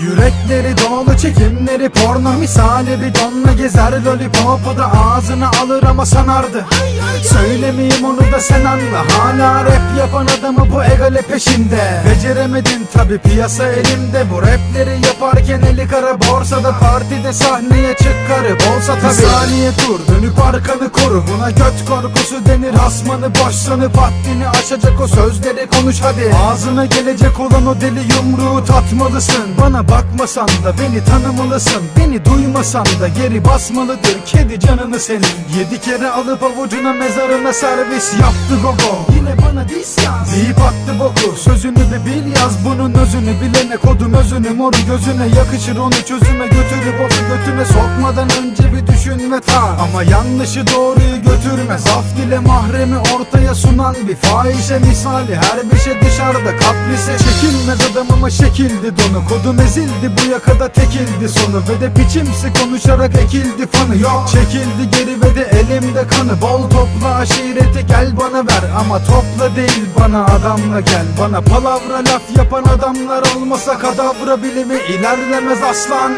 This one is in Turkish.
Yürekleri dolu çekimleri porno. Misali bir donla gezer Lollipop'u da ağzına alır ama sanardı. Söylemeyeyim onu da sen anla. Hala rap yapan adamı bu egale peşinde. Beceremedin tabi piyasa elimde. Bu rapleri yaparken eli kara borsada. Partide sahneye çık karı bolsa tabi Bir saniye dur. Dönüp arkanı koru. Buna göt korkusu denir. Asmanı boş sanıp haddini aşacak o sözleri konuş hadi. Ağzına gelecek olan o deli yumruğu tatmalısın. Bana bakmasan da beni tanımalısın Beni duymasan da geri basmalıdır Kedi canını senin. Yedi kere alıp avucuna mezarına servis yaptı gogo. Yine bana diss yaz Deyip attı boku. Sözünü de bil yaz bunun özünü. Bilene kodum özünü moru gözüne Yakışır onu çözüme götürüp onu götüne Sokmadan önce bir düşün ve tar Ama yanlışı doğruyu götürmez Af dile mahremi ortaya sunan bir fahişe misali. Her bir şey dışarıda kaprise. Çekilmez adamıma şekildi donu. Kodum ezildi bu yakada tekildi sonu. Ve de biçimsi konuşarak ekildi fanı. Yok. Çekildi geri ve de elimde kanı. Bol topla aşireti gel bana ver. Ama topla değil bana adamla gel Bana. Palavra laf yapan adamlar olmasa Kadavra bilimi ilerlemez aslan